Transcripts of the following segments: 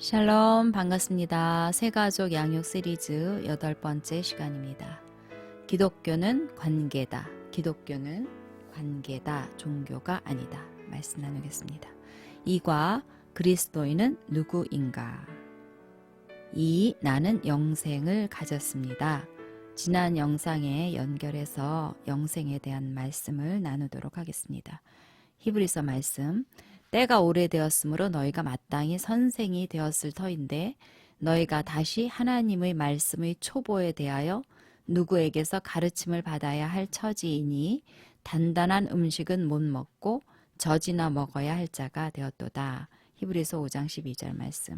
샬롬 반갑습니다. 새가족 양육 시리즈 여덟 번째 시간입니다. 기독교는 관계다. 기독교는 관계다. 종교가 아니다. 말씀 나누겠습니다. 이과 그리스도인은 누구인가? 이 나는 영생을 가졌습니다. 지난 영상에 연결해서 영생에 대한 말씀을 나누도록 하겠습니다. 히브리서 말씀 때가 오래되었으므로 너희가 마땅히 선생이 되었을 터인데 너희가 다시 하나님의 말씀의 초보에 대하여 누구에게서 가르침을 받아야 할 처지이니 단단한 음식은 못 먹고 젖이나 먹어야 할 자가 되었도다. 히브리서 5장 12절 말씀.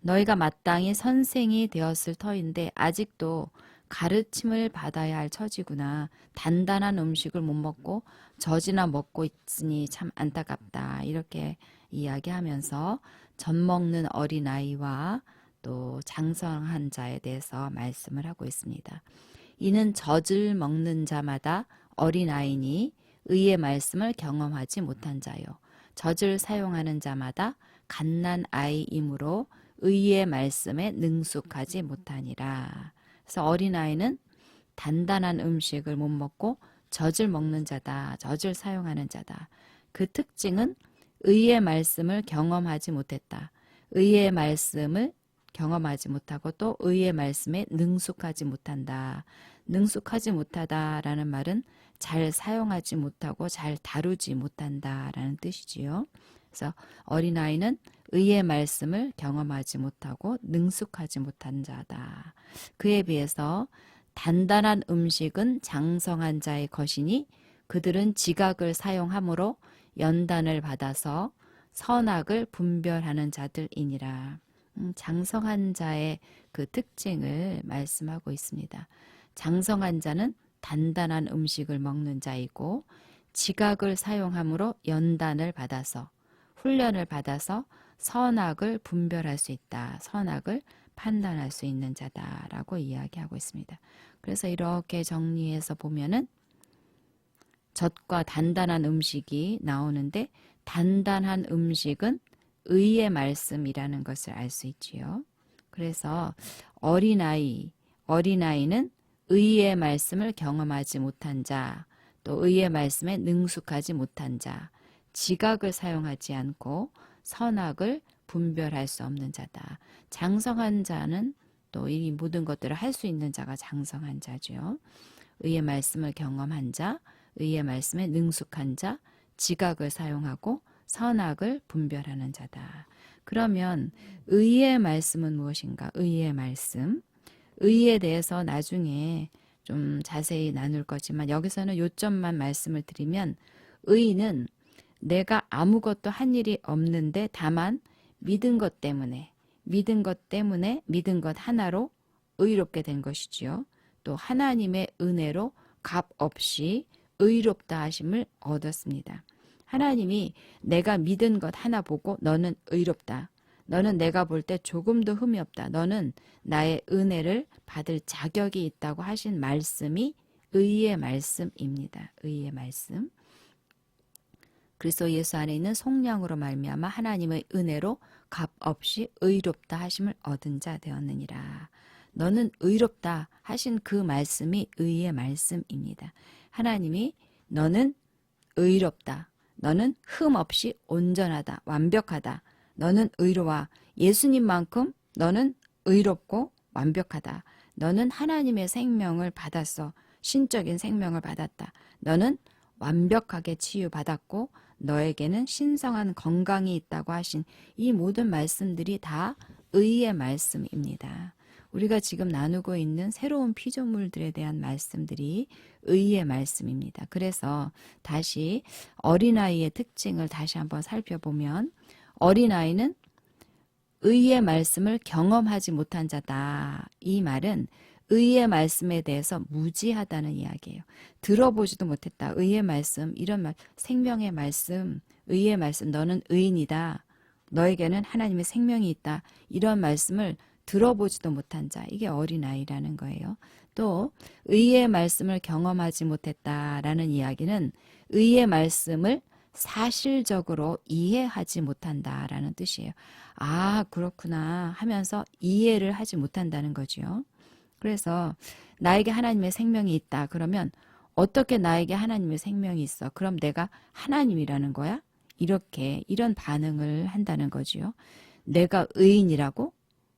너희가 마땅히 선생이 되었을 터인데 아직도 가르침을 받아야 할 처지구나. 단단한 음식을 못 먹고 젖이나 먹고 있으니 참 안타깝다. 이렇게 이야기하면서 젖 먹는 어린아이와 또 장성한 자에 대해서 말씀을 하고 있습니다. 이는 젖을 먹는 자마다 어린아이니 의의 말씀을 경험하지 못한 자요. 젖을 사용하는 자마다 갓난 아이이므로 의의 말씀에 능숙하지 못하니라. 그래서 어린아이는 단단한 음식을 못 먹고 젖을 먹는 자다. 젖을 사용하는 자다. 그 특징은 의의 말씀을 경험하지 못했다. 의의 말씀을 경험하지 못하고 또 의의 말씀에 능숙하지 못한다. 능숙하지 못하다라는 말은 잘 사용하지 못하고 잘 다루지 못한다라는 뜻이지요. 그래서 어린아이는 의의 말씀을 경험하지 못하고 능숙하지 못한 자다. 그에 비해서 단단한 음식은 장성한 자의 것이니 그들은 지각을 사용함으로 연단을 받아서 선악을 분별하는 자들이니라. 음, 장성한 자의 그 특징을 말씀하고 있습니다. 장성한 자는 단단한 음식을 먹는 자이고 지각을 사용함으로 연단을 받아서 훈련을 받아서 선악을 분별할 수 있다. 선악을 판단할 수 있는 자다라고 이야기하고 있습니다. 그래서 이렇게 정리해서 보면은 젖과 단단한 음식이 나오는데 단단한 음식은 의의 말씀이라는 것을 알 수 있지요. 그래서 어린아이, 어린아이는 의의 말씀을 경험하지 못한 자, 또 의의 말씀에 능숙하지 못한 자, 지각을 사용하지 않고 선악을 분별할 수 없는 자다. 장성한 자는 또 이 모든 것들을 할 수 있는 자가 장성한 자죠. 의의 말씀을 경험한 자, 의의 말씀에 능숙한 자, 지각을 사용하고 선악을 분별하는 자다. 그러면 의의 말씀은 무엇인가? 의의 말씀. 의에 대해서 나중에 좀 자세히 나눌 거지만 여기서는 요점만 말씀을 드리면 의는 내가 아무것도 한 일이 없는데 다만 믿은 것 때문에 믿은 것 때문에 믿은 것 하나로 의롭게 된 것이지요. 또 하나님의 은혜로 값 없이 의롭다 하심을 얻었습니다. 하나님이 내가 믿은 것 하나 보고 너는 의롭다. 너는 내가 볼 때 조금도 흠이 없다. 너는 나의 은혜를 받을 자격이 있다고 하신 말씀이 의의 말씀입니다. 의의 말씀. 그리스도 예수 안에 있는 속량으로 말미암아 하나님의 은혜로 값 없이 의롭다 하심을 얻은 자 되었느니라. 너는 의롭다 하신 그 말씀이 의의 말씀입니다. 하나님이 너는 의롭다. 너는 흠 없이 온전하다. 완벽하다. 너는 의로와 예수님만큼 너는 의롭고 완벽하다. 너는 하나님의 생명을 받았어. 신적인 생명을 받았다. 너는 완벽하게 치유받았고 너에게는 신성한 건강이 있다고 하신 이 모든 말씀들이 다 의의 말씀입니다. 우리가 지금 나누고 있는 새로운 피조물들에 대한 말씀들이 의의 말씀입니다. 그래서 다시 어린아이의 특징을 다시 한번 살펴보면 어린아이는 의의 말씀을 경험하지 못한 자다. 이 말은 의의 말씀에 대해서 무지하다는 이야기예요. 들어보지도 못했다. 의의 말씀, 이런 말, 생명의 말씀, 의의 말씀, 너는 의인이다. 너에게는 하나님의 생명이 있다. 이런 말씀을 들어보지도 못한 자. 이게 어린아이라는 거예요. 또, 의의 말씀을 경험하지 못했다라는 이야기는 의의 말씀을 사실적으로 이해하지 못한다라는 뜻이에요. 아, 그렇구나 하면서 이해를 하지 못한다는 거지요. 그래서 나에게 하나님의 생명이 있다. 그러면 어떻게 나에게 하나님의 생명이 있어? 그럼 내가 하나님이라는 거야? 이렇게 이런 반응을 한다는 거지요. 내가 의인이라고?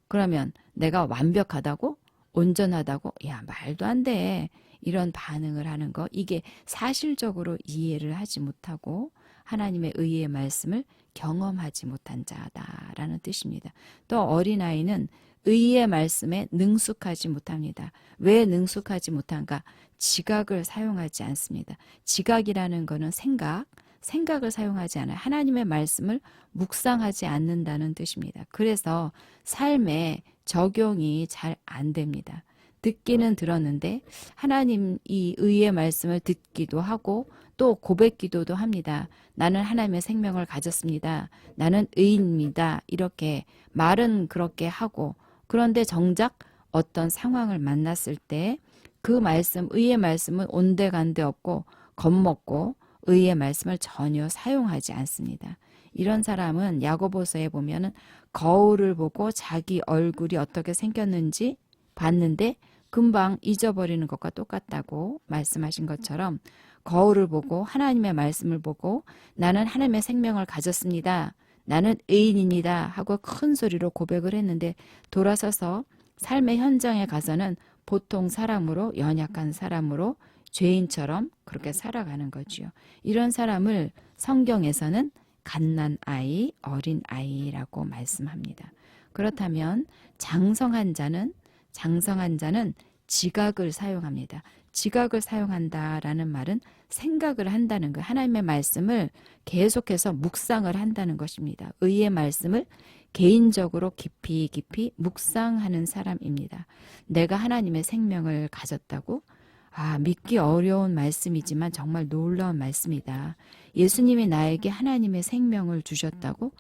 그러면 내가 완벽하다고? 온전하다고? 야, 말도 안 돼. 이런 반응을 하는 거. 이게 사실적으로 이해를 하지 못하고 하나님의 의의 말씀을 경험하지 못한 자다라는 뜻입니다. 또 어린아이는 의의 말씀에 능숙하지 못합니다. 왜 능숙하지 못한가? 지각을 사용하지 않습니다. 지각이라는 거는 생각, 생각을 사용하지 않아요. 하나님의 말씀을 묵상하지 않는다는 뜻입니다. 그래서 삶에 적용이 잘 안 됩니다. 듣기는 들었는데 하나님 이 의의 말씀을 듣기도 하고 또 고백 기도도 합니다. 나는 하나님의 생명을 가졌습니다. 나는 의인입니다. 이렇게 말은 그렇게 하고 그런데 정작 어떤 상황을 만났을 때 그 말씀, 의의 말씀은 온데간데 없고 겁먹고 의의 말씀을 전혀 사용하지 않습니다. 이런 사람은 야고보서에 보면은 거울을 보고 자기 얼굴이 어떻게 생겼는지 봤는데 금방 잊어버리는 것과 똑같다고 말씀하신 것처럼 거울을 보고 하나님의 말씀을 보고 나는 하나님의 생명을 가졌습니다. 나는 의인입니다. 하고 큰 소리로 고백을 했는데 돌아서서 삶의 현장에 가서는 보통 사람으로 연약한 사람으로 죄인처럼 그렇게 살아가는 거지요. 이런 사람을 성경에서는 갓난 아이, 어린 아이라고 말씀합니다. 그렇다면 장성한 자는 장성한 자는 지각을 사용합니다. 지각을 사용한다라는 말은 생각을 한다는 거. 하나님의 말씀을 계속해서 묵상을 한다는 것입니다. 의의 말씀을 개인적으로 깊이 깊이 묵상하는 사람입니다. 내가 하나님의 생명을 가졌다고? 아, 믿기 어려운 말씀이지만 정말 놀라운 말씀이다. 예수님이 나에게 하나님의 생명을 주셨다고?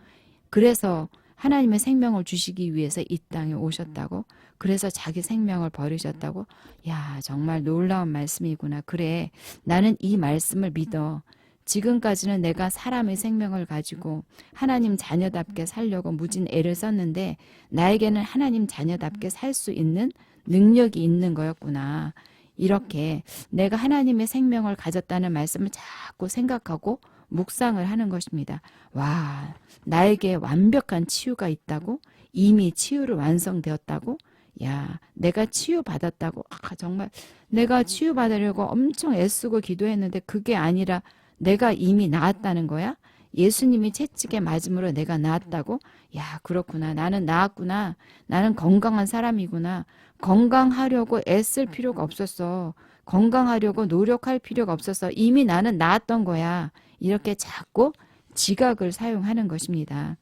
그래서 하나님의 생명을 주시기 위해서 이 땅에 오셨다고? 그래서 자기 생명을 버리셨다고? 야, 정말 놀라운 말씀이구나. 그래. 나는 이 말씀을 믿어. 지금까지는 내가 사람의 생명을 가지고 하나님 자녀답게 살려고 무진 애를 썼는데 나에게는 하나님 자녀답게 살 수 있는 능력이 있는 거였구나. 이렇게 내가 하나님의 생명을 가졌다는 말씀을 자꾸 생각하고 묵상을 하는 것입니다. 와, 나에게 완벽한 치유가 있다고? 이미 치유를 완성되었다고? 야, 내가 치유받았다고? 아, 정말 내가 치유받으려고 엄청 애쓰고 기도했는데 그게 아니라 내가 이미 나았다는 거야? 예수님이 채찍에 맞음으로 내가 나았다고? 야, 그렇구나. 나는 나았구나. 나는 건강한 사람이구나. 건강하려고 애쓸 필요가 없었어. 건강하려고 노력할 필요가 없었어. 이미 나는 나았던 거야. 이렇게 자꾸 지각을 사용하는 것입니다.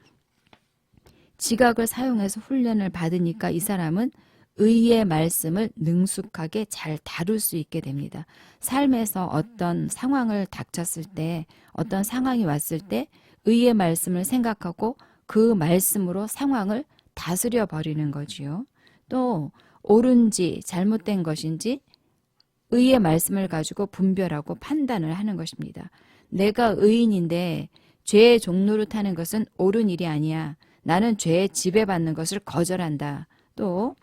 지각을 사용해서 훈련을 받으니까 이 사람은 의의 말씀을 능숙하게 잘 다룰 수 있게 됩니다. 삶에서 어떤 상황을 닥쳤을 때, 어떤 상황이 왔을 때, 의의 말씀을 생각하고 그 말씀으로 상황을 다스려 버리는 거지요. 또, 옳은지 잘못된 것인지 의의 말씀을 가지고 분별하고 판단을 하는 것입니다. 내가 의인인데 죄의 종로를 타는 것은 옳은 일이 아니야. 나는 죄에 지배받는 것을 거절한다. 또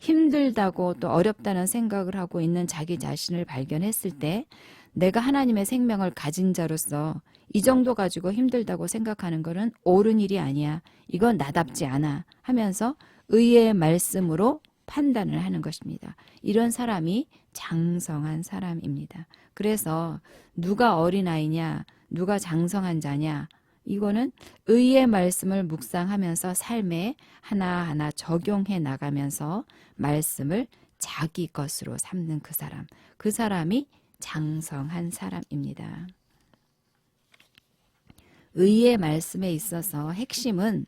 힘들다고 또 어렵다는 생각을 하고 있는 자기 자신을 발견했을 때 내가 하나님의 생명을 가진 자로서 이 정도 가지고 힘들다고 생각하는 것은 옳은 일이 아니야. 이건 나답지 않아. 하면서 의의 말씀으로 판단을 하는 것입니다. 이런 사람이 장성한 사람입니다. 그래서 누가 어린아이냐, 누가 장성한 자냐, 이거는 의의 말씀을 묵상하면서 삶에 하나하나 적용해 나가면서 말씀을 자기 것으로 삼는 그 사람, 그 사람이 장성한 사람입니다. 의의 말씀에 있어서 핵심은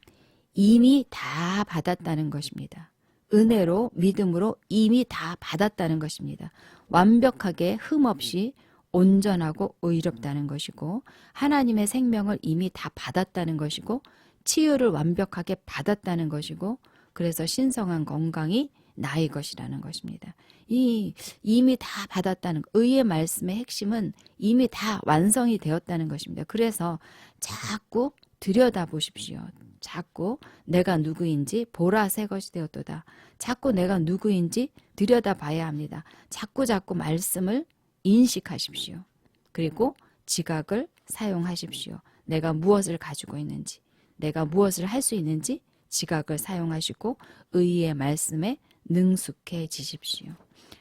이미 다 받았다는 것입니다. 은혜로 믿음으로 이미 다 받았다는 것입니다. 완벽하게 흠 없이 온전하고 의롭다는 것이고 하나님의 생명을 이미 다 받았다는 것이고 치유를 완벽하게 받았다는 것이고 그래서 신성한 건강이 나의 것이라는 것입니다. 이 이미 다 받았다는 거, 의의 말씀의 핵심은 이미 다 완성이 되었다는 것입니다. 그래서 자꾸 들여다 보십시오. 자꾸 내가 누구인지 보라 새 것이 되었도다. 자꾸 내가 누구인지 들여다 봐야 합니다. 자꾸 자꾸 말씀을 인식하십시오. 그리고 지각을 사용하십시오. 내가 무엇을 가지고 있는지, 내가 무엇을 할 수 있는지 지각을 사용하시고 의의 말씀에 능숙해지십시오.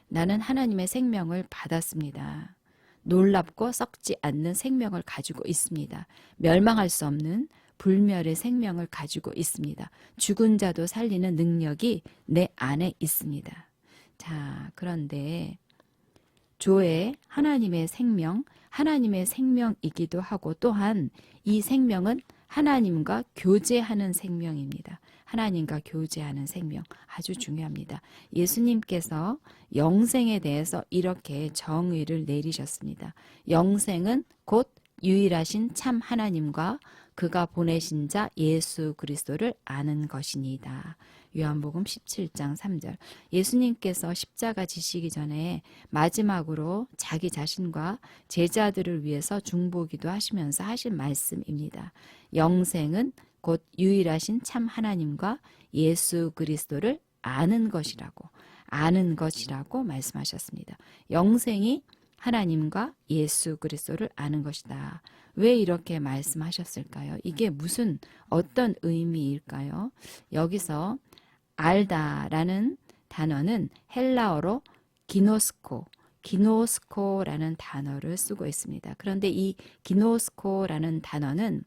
나는 하나님의 생명을 받았습니다. 놀랍고 썩지 않는 생명을 가지고 있습니다. 멸망할 수 없는 불멸의 생명을 가지고 있습니다. 죽은 자도 살리는 능력이 내 안에 있습니다. 자, 그런데 조의 하나님의 생명, 하나님의 생명이기도 하고 또한 이 생명은 하나님과 교제하는 생명입니다. 하나님과 교제하는 생명 아주 중요합니다. 예수님께서 영생에 대해서 이렇게 정의를 내리셨습니다. 영생은 곧 유일하신 참 하나님과 그가 보내신 자 예수 그리스도를 아는 것이니이다. 요한복음 17장 3절. 예수님께서 십자가 지시기 전에 마지막으로 자기 자신과 제자들을 위해서 중보기도 하시면서 하신 말씀입니다. 영생은 곧 유일하신 참 하나님과 예수 그리스도를 아는 것이라고 아는 것이라고 말씀하셨습니다. 영생이 하나님과 예수 그리스도를 아는 것이다. 왜 이렇게 말씀하셨을까요? 이게 무슨 어떤 의미일까요? 여기서 알다라는 단어는 헬라어로 기노스코, 기노스코라는 단어를 쓰고 있습니다. 그런데 이 기노스코라는 단어는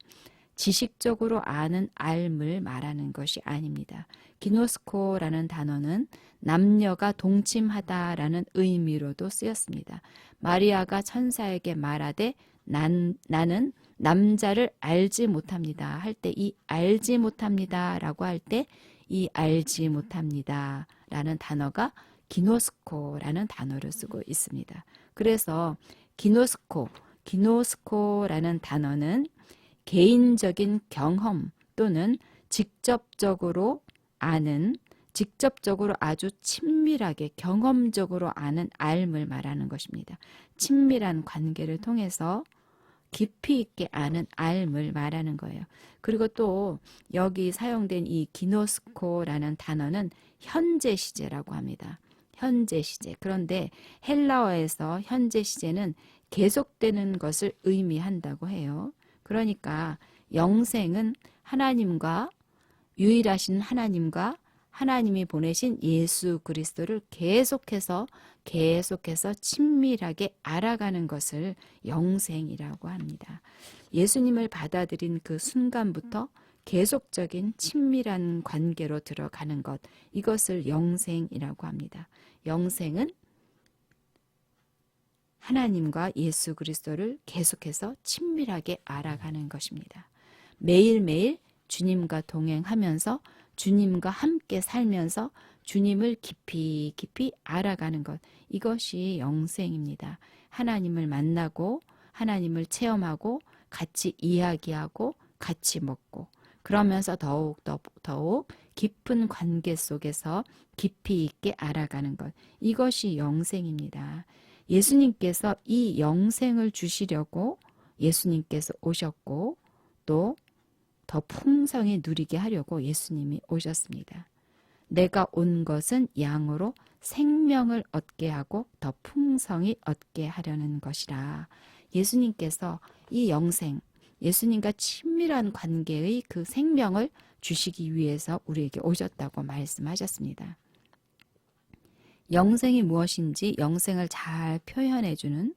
지식적으로 아는 알을 말하는 것이 아닙니다. 기노스코라는 단어는 남녀가 동침하다라는 의미로도 쓰였습니다. 마리아가 천사에게 말하되 난, 나는 남자를 알지 못합니다. 할 때 이 알지 못합니다. 라고 할 때 이 알지 못합니다. 라는 단어가 기노스코라는 단어를 쓰고 있습니다. 그래서 기노스코, 기노스코라는 단어는 개인적인 경험 또는 직접적으로 아는 직접적으로 아주 친밀하게 경험적으로 아는 알 을 말하는 것입니다. 친밀한 관계를 통해서 깊이 있게 아는 알을 말하는 거예요. 그리고 또 여기 사용된 이 기노스코라는 단어는 현재 시제라고 합니다. 현재 시제. 그런데 헬라어에서 현재 시제는 계속되는 것을 의미한다고 해요. 그러니까 영생은 하나님과 유일하신 하나님과 하나님이 보내신 예수 그리스도를 계속해서 계속해서 친밀하게 알아가는 것을 영생이라고 합니다. 예수님을 받아들인 그 순간부터 계속적인 친밀한 관계로 들어가는 것, 이것을 영생이라고 합니다. 영생은 하나님과 예수 그리스도를 계속해서 친밀하게 알아가는 것입니다. 매일매일 주님과 동행하면서 주님과 함께 살면서 주님을 깊이 깊이 알아가는 것. 이것이 영생입니다. 하나님을 만나고 하나님을 체험하고 같이 이야기하고 같이 먹고 그러면서 더욱 더욱, 더욱 깊은 관계 속에서 깊이 있게 알아가는 것. 이것이 영생입니다. 예수님께서 이 영생을 주시려고 예수님께서 오셨고 또 더 풍성히 누리게 하려고 예수님이 오셨습니다. 내가 온 것은 양으로 생명을 얻게 하고 더 풍성히 얻게 하려는 것이라. 예수님께서 이 영생, 예수님과 친밀한 관계의 그 생명을 주시기 위해서 우리에게 오셨다고 말씀하셨습니다. 영생이 무엇인지 영생을 잘 표현해주는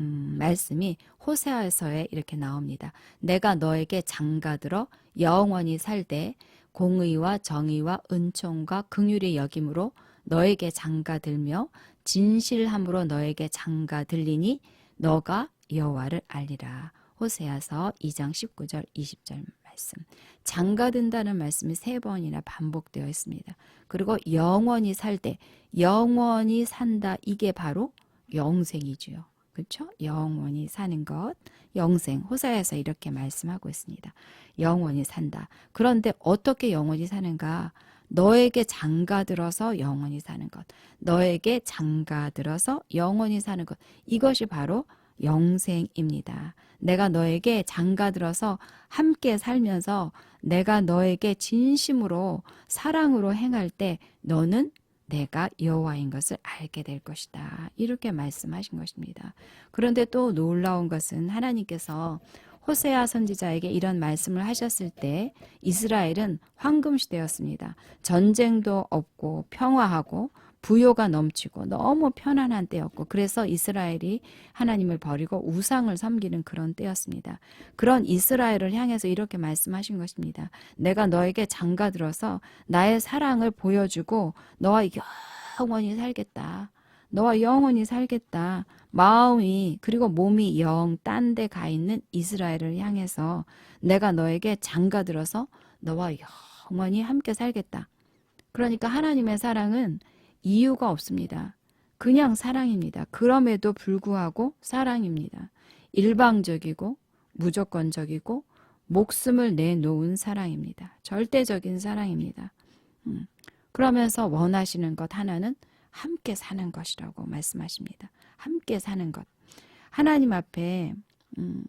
음, 말씀이 호세아서에 이렇게 나옵니다. 내가 너에게 장가들어 영원히 살되 공의와 정의와 은총과 긍휼의 여김으로 너에게 장가들며 진실함으로 너에게 장가들리니 너가 여호와를 알리라. 호세아서 2장 19절 20절 말씀. 장가든다는 말씀이 세 번이나 반복되어 있습니다. 그리고 영원히 살 때 영원히 산다 이게 바로 영생이지요. 그렇죠? 영원히 사는 것, 영생. 호사에서 이렇게 말씀하고 있습니다. 영원히 산다. 그런데 어떻게 영원히 사는가? 너에게 장가 들어서 영원히 사는 것. 너에게 장가 들어서 영원히 사는 것. 이것이 바로 영생입니다. 내가 너에게 장가 들어서 함께 살면서 내가 너에게 진심으로 사랑으로 행할 때 너는 내가 여호와인 것을 알게 될 것이다. 이렇게 말씀하신 것입니다. 그런데 또 놀라운 것은 하나님께서 호세아 선지자에게 이런 말씀을 하셨을 때 이스라엘은 황금 시대였습니다. 전쟁도 없고 평화하고 부요가 넘치고 너무 편안한 때였고 그래서 이스라엘이 하나님을 버리고 우상을 섬기는 그런 때였습니다. 그런 이스라엘을 향해서 이렇게 말씀하신 것입니다. 내가 너에게 장가 들어서 나의 사랑을 보여주고 너와 영원히 살겠다. 너와 영원히 살겠다. 마음이 그리고 몸이 영 딴 데 가 있는 이스라엘을 향해서 내가 너에게 장가 들어서 너와 영원히 함께 살겠다. 그러니까 하나님의 사랑은 이유가 없습니다. 그냥 사랑입니다. 그럼에도 불구하고 사랑입니다. 일방적이고 무조건적이고 목숨을 내놓은 사랑입니다. 절대적인 사랑입니다. 음. 그러면서 원하시는 것 하나는 함께 사는 것이라고 말씀하십니다. 함께 사는 것. 하나님 앞에 음,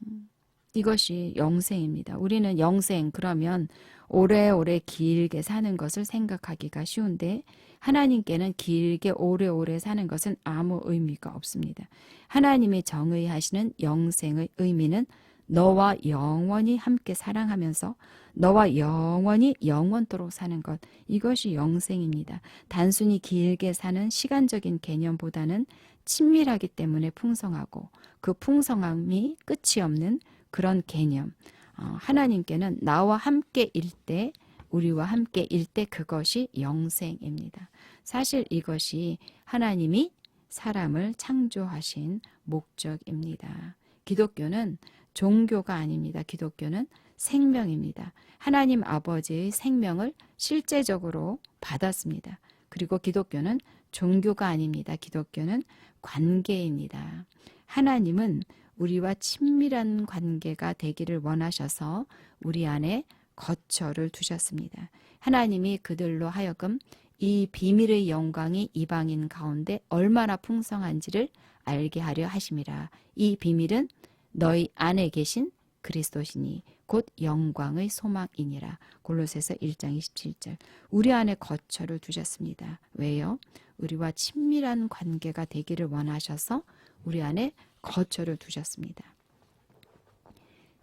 이것이 영생입니다. 우리는 영생 그러면 오래오래 길게 사는 것을 생각하기가 쉬운데 하나님께는 길게 오래오래 사는 것은 아무 의미가 없습니다. 하나님이 정의하시는 영생의 의미는 너와 영원히 함께 사랑하면서 너와 영원히 영원토록 사는 것 이것이 영생입니다. 단순히 길게 사는 시간적인 개념보다는 친밀하기 때문에 풍성하고 그 풍성함이 끝이 없는 그런 개념. 어, 하나님께는 나와 함께 일 때, 우리와 함께 일 때 그것이 영생입니다. 사실 이것이 하나님이 사람을 창조하신 목적입니다. 기독교는 종교가 아닙니다. 기독교는 생명입니다. 하나님 아버지의 생명을 실제적으로 받았습니다. 그리고 기독교는 종교가 아닙니다. 기독교는 관계입니다. 하나님은 우리와 친밀한 관계가 되기를 원하셔서 우리 안에 거처를 두셨습니다. 하나님이 그들로 하여금 이 비밀의 영광이 이방인 가운데 얼마나 풍성한지를 알게 하려 하심이라. 이 비밀은 너희 안에 계신 그리스도시니 곧 영광의 소망이니라. 골로새서 1장 27절. 우리 안에 거처를 두셨습니다. 왜요? 우리와 친밀한 관계가 되기를 원하셔서 우리 안에 거처를 두셨습니다.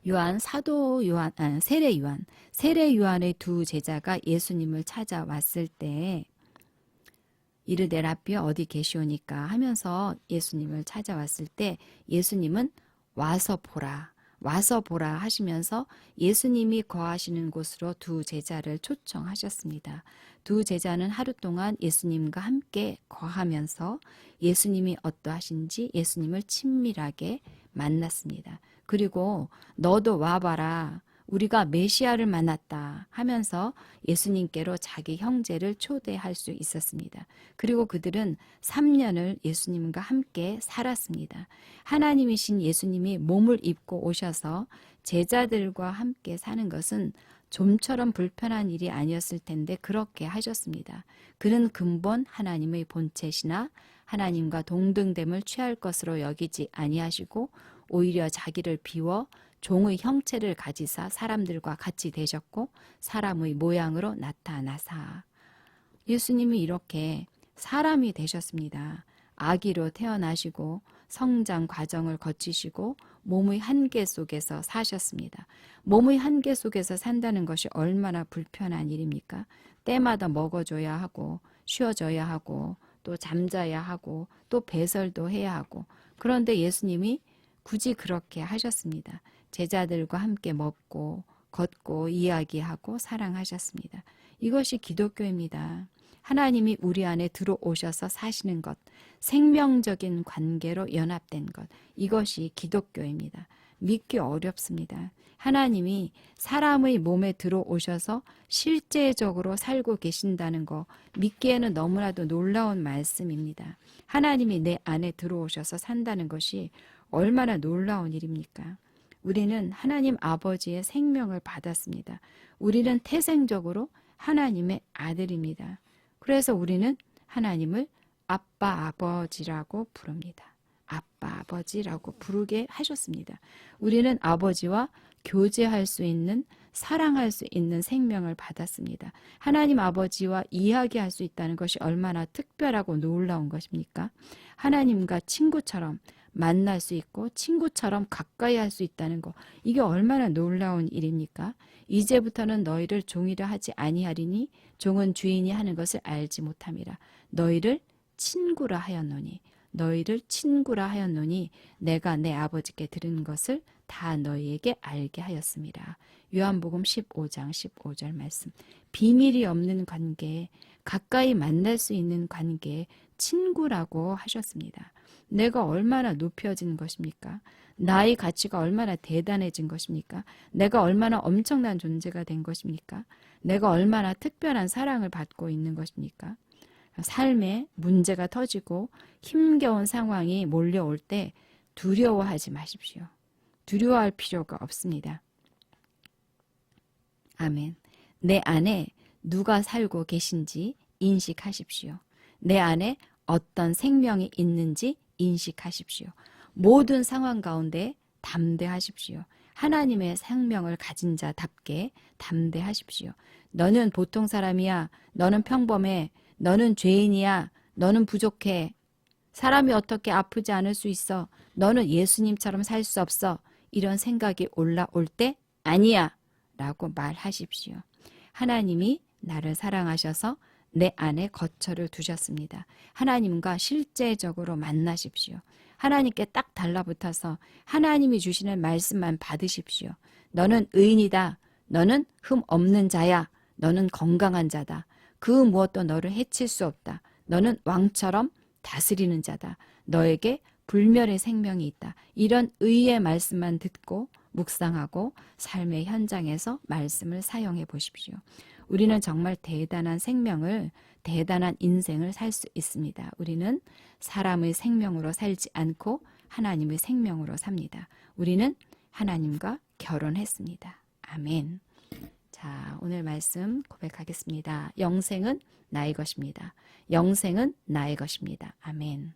요한 사도 요한 아, 세례 요한. 세례 요한의 두 제자가 예수님을 찾아왔을 때 이르되 라삐 어디 계시오니까? 하면서 예수님을 찾아왔을 때 예수님은 와서 보라 와서 보라 하시면서 예수님이 거하시는 곳으로 두 제자를 초청하셨습니다. 두 제자는 하루 동안 예수님과 함께 거하면서 예수님이 어떠하신지 예수님을 친밀하게 만났습니다. 그리고 너도 와봐라. 우리가 메시아를 만났다 하면서 예수님께로 자기 형제를 초대할 수 있었습니다. 그리고 그들은 3년을 예수님과 함께 살았습니다. 하나님이신 예수님이 몸을 입고 오셔서 제자들과 함께 사는 것은 좀처럼 불편한 일이 아니었을 텐데 그렇게 하셨습니다. 그는 근본 하나님의 본체시나 하나님과 동등됨을 취할 것으로 여기지 아니하시고 오히려 자기를 비워 종의 형체를 가지사 사람들과 같이 되셨고 사람의 모양으로 나타나사 예수님이 이렇게 사람이 되셨습니다. 아기로 태어나시고 성장 과정을 거치시고 몸의 한계 속에서 사셨습니다. 몸의 한계 속에서 산다는 것이 얼마나 불편한 일입니까? 때마다 먹어줘야 하고 쉬어줘야 하고 또 잠자야 하고 또 배설도 해야 하고 그런데 예수님이 굳이 그렇게 하셨습니다. 제자들과 함께 먹고 걷고 이야기하고 사랑하셨습니다. 이것이 기독교입니다. 하나님이 우리 안에 들어오셔서 사시는 것, 생명적인 관계로 연합된 것, 이것이 기독교입니다. 믿기 어렵습니다. 하나님이 사람의 몸에 들어오셔서 실제적으로 살고 계신다는 거 믿기에는 너무나도 놀라운 말씀입니다. 하나님이 내 안에 들어오셔서 산다는 것이 얼마나 놀라운 일입니까? 우리는 하나님 아버지의 생명을 받았습니다. 우리는 태생적으로 하나님의 아들입니다. 그래서 우리는 하나님을 아빠 아버지라고 부릅니다. 아빠 아버지라고 부르게 하셨습니다. 우리는 아버지와 교제할 수 있는 사랑할 수 있는 생명을 받았습니다. 하나님 아버지와 이야기할 수 있다는 것이 얼마나 특별하고 놀라운 것입니까? 하나님과 친구처럼 만날 수 있고 친구처럼 가까이 할 수 있다는 것 이게 얼마나 놀라운 일입니까? 이제부터는 너희를 종이라 하지 아니하리니 종은 주인이 하는 것을 알지 못함이라 너희를 친구라 하였노니 너희를 친구라 하였노니 내가 내 아버지께 들은 것을 다 너희에게 알게 하였습니다. 요한복음 15장 15절 말씀. 비밀이 없는 관계, 가까이 만날 수 있는 관계, 친구라고 하셨습니다. 내가 얼마나 높여진 것입니까? 나의 가치가 얼마나 대단해진 것입니까? 내가 얼마나 엄청난 존재가 된 것입니까? 내가 얼마나 특별한 사랑을 받고 있는 것입니까? 삶에 문제가 터지고 힘겨운 상황이 몰려올 때 두려워하지 마십시오. 두려워할 필요가 없습니다. 아멘. 내 안에 누가 살고 계신지 인식하십시오. 내 안에 어떤 생명이 있는지 인식하십시오. 모든 상황 가운데 담대하십시오. 하나님의 생명을 가진 자답게 담대하십시오. 너는 보통 사람이야. 너는 평범해. 너는 죄인이야. 너는 부족해. 사람이 어떻게 아프지 않을 수 있어? 너는 예수님처럼 살 수 없어. 이런 생각이 올라올 때 아니야. 라고 말하십시오. 하나님이 나를 사랑하셔서 내 안에 거처를 두셨습니다. 하나님과 실제적으로 만나십시오. 하나님께 딱 달라붙어서 하나님이 주시는 말씀만 받으십시오. 너는 의인이다. 너는 흠 없는 자야. 너는 건강한 자다. 그 무엇도 너를 해칠 수 없다. 너는 왕처럼 다스리는 자다. 너에게 불멸의 생명이 있다. 이런 의의 말씀만 듣고 묵상하고 삶의 현장에서 말씀을 사용해 보십시오. 우리는 정말 대단한 생명을, 대단한 인생을 살 수 있습니다. 우리는 사람의 생명으로 살지 않고 하나님의 생명으로 삽니다. 우리는 하나님과 결혼했습니다. 아멘. 자, 오늘 말씀 고백하겠습니다. 영생은 나의 것입니다. 영생은 나의 것입니다. 아멘.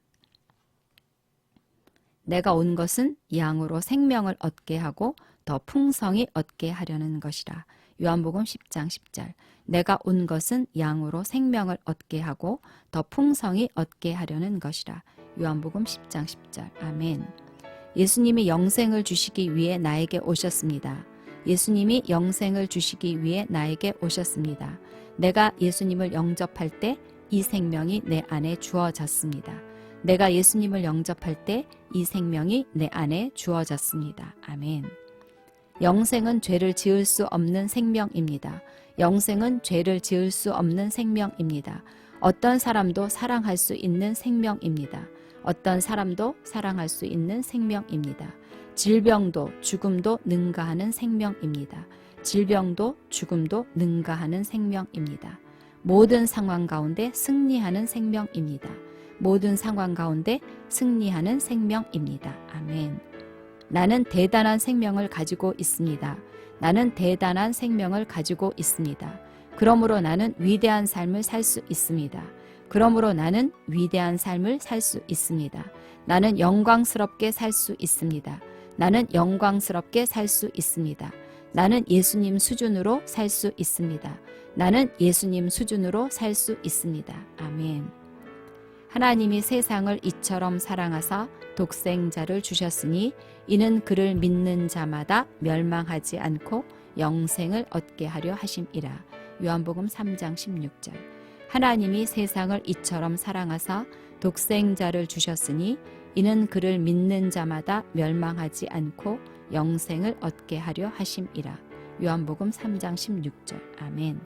내가 온 것은 양으로 생명을 얻게 하고 더 풍성히 얻게 하려는 것이라. 요한복음 10장 10절. 내가 온 것은 양으로 생명을 얻게 하고 더 풍성히 얻게 하려는 것이라. 요한복음 10장 10절. 아멘. 예수님이 영생을 주시기 위해 나에게 오셨습니다. 예수님이 영생을 주시기 위해 나에게 오셨습니다. 내가 예수님을 영접할 때 이 생명이 내 안에 주어졌습니다. 내가 예수님을 영접할 때 이 생명이 내 안에 주어졌습니다. 아멘. 영생은 죄를 지을 수 없는 생명입니다. 영생은 죄를 지을 수 없는 생명입니다. 어떤 사람도 사랑할 수 있는 생명입니다. 어떤 사람도 사랑할 수 있는 생명입니다. 질병도 죽음도 능가하는 생명입니다. 질병도 죽음도 능가하는 생명입니다. 모든 상황 가운데 승리하는 생명입니다. 모든 상황 가운데 승리하는 생명입니다. 아멘. 나는 대단한 생명을 가지고 있습니다. 나는 대단한 생명을 가지고 있습니다. 그러므로 나는 위대한 삶을 살 수 있습니다. 그러므로 나는 위대한 삶을 살 수 있습니다. 나는 영광스럽게 살 수 있습니다. 나는 영광스럽게 살 수 있습니다. 나는 예수님 수준으로 살 수 있습니다. 나는 예수님 수준으로 살 수 있습니다. 아멘. 하나님이 세상을 이처럼 사랑하사 독생자를 주셨으니 이는 그를 믿는 자마다 멸망하지 않고 영생을 얻게 하려 하심이라. 요한복음 3장 16절. 하나님이 세상을 이처럼 사랑하사 독생자를 주셨으니 이는 그를 믿는 자마다 멸망하지 않고 영생을 얻게 하려 하심이라. 요한복음 3장 16절. 아멘.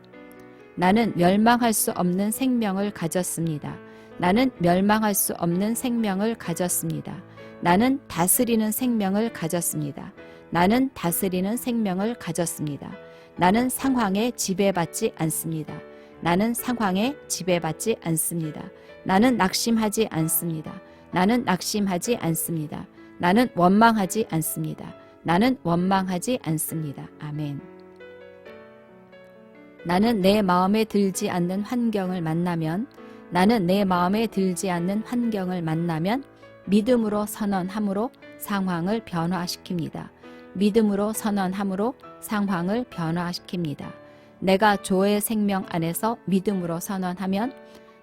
나는 멸망할 수 없는 생명을 가졌습니다. 나는 멸망할 수 없는 생명을 가졌습니다. 나는 다스리는 생명을 가졌습니다. 나는 다스리는 생명을 가졌습니다. 나는 상황에 지배받지 않습니다. 나는 상황에 지배받지 않습니다. 나는 낙심하지 않습니다. 나는 낙심하지 않습니다. 나는 원망하지 않습니다. 나는 원망하지 않습니다. 아멘. 나는 내 마음에 들지 않는 환경을 만나면 나는 내 마음에 들지 않는 환경을 만나면 믿음으로 선언함으로 상황을 변화시킵니다. 믿음으로 선언함으로 상황을 변화시킵니다. 내가 조의 생명 안에서 믿음으로 선언하면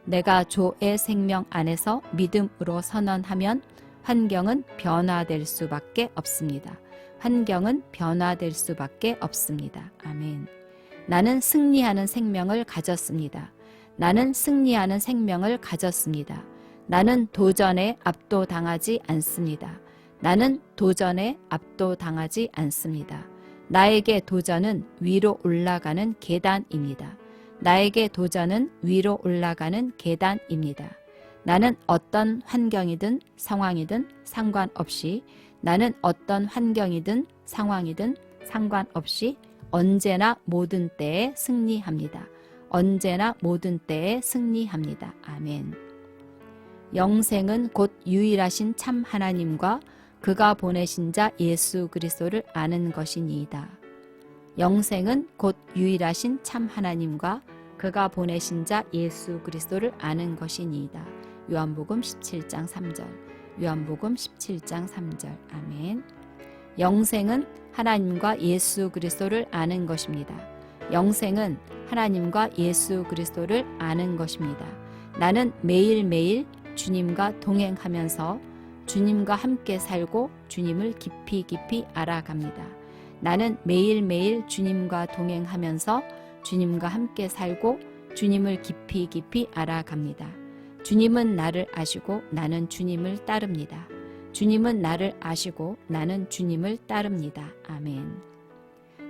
내가 조의 생명 안에서 믿음으로 선언하면 환경은 변화될 수밖에 없습니다. 환경은 변화될 수밖에 없습니다. 아멘. 나는 승리하는 생명을 가졌습니다. 나는 승리하는 생명을 가졌습니다. 나는 도전에 압도당하지 않습니다. 나는 도전에 압도당하지 않습니다. 나에게 도전은 위로 올라가는 계단입니다. 나에게 도전은 위로 올라가는 계단입니다. 나는 어떤 환경이든 상황이든 상관없이 나는 어떤 환경이든 상황이든 상관없이 언제나 모든 때에 승리합니다. 언제나 모든 때에 승리합니다. 아멘. 영생은 곧 유일하신 참 하나님과 그가 보내신 자 예수 그리스도를 아는 것이니이다. 영생은 곧 유일하신 참 하나님과 그가 보내신 자 예수 그리스도를 아는 것이니이다. 요한복음 17장 3절. 요한복음 17장 3절. 아멘. 영생은 하나님과 예수 그리스도를 아는 것입니다. 영생은 하나님과 예수 그리스도를 아는 것입니다. 나는 매일매일 주님과 동행하면서 주님과 함께 살고 주님을 깊이 깊이 알아갑니다. 나는 매일매일 주님과 동행하면서 주님과 함께 살고 주님을 깊이 깊이 알아갑니다. 주님은 나를 아시고 나는 주님을 따릅니다. 주님은 나를 아시고 나는 주님을 따릅니다. 아멘.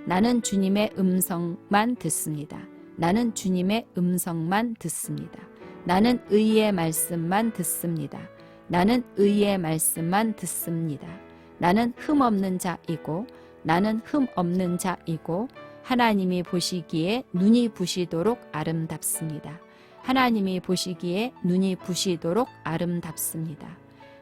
나는 주님의 음성만 듣습니다. 나는 주님의 음성만 듣습니다. 나는 의의 말씀만 듣습니다. 나는 의의 말씀만 듣습니다. 나는 흠 없는 자이고 나는 흠 없는 자이고 하나님이 보시기에 눈이 부시도록 아름답습니다. 하나님이 보시기에 눈이 부시도록 아름답습니다.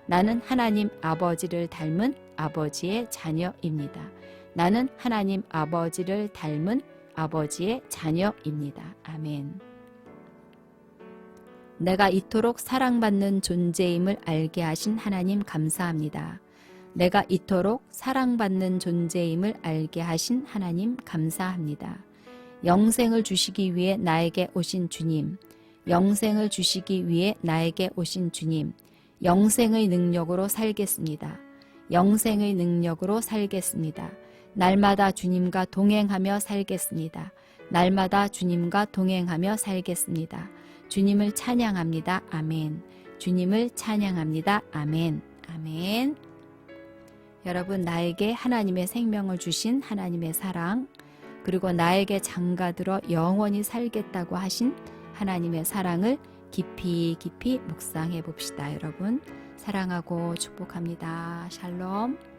나는 하나님 아버지를 닮은 아버지의 자녀입니다. 나는 하나님 아버지를 닮은 아버지의 자녀입니다. 아멘. 내가 이토록 사랑받는 존재임을 알게 하신 하나님 감사합니다. 내가 이토록 사랑받는 존재임을 알게 하신 하나님 감사합니다. 영생을 주시기 위해 나에게 오신 주님, 영생을 주시기 위해 나에게 오신 주님, 영생의 능력으로 살겠습니다. 영생의 능력으로 살겠습니다. 날마다 주님과 동행하며 살겠습니다. 날마다 주님과 동행하며 살겠습니다. 주님을 찬양합니다. 아멘. 주님을 찬양합니다. 아멘. 아멘. 여러분, 나에게 하나님의 생명을 주신 하나님의 사랑, 그리고 나에게 장가들어 영원히 살겠다고 하신 하나님의 사랑을 깊이 깊이 묵상해 봅시다, 여러분. 사랑하고 축복합니다. 샬롬.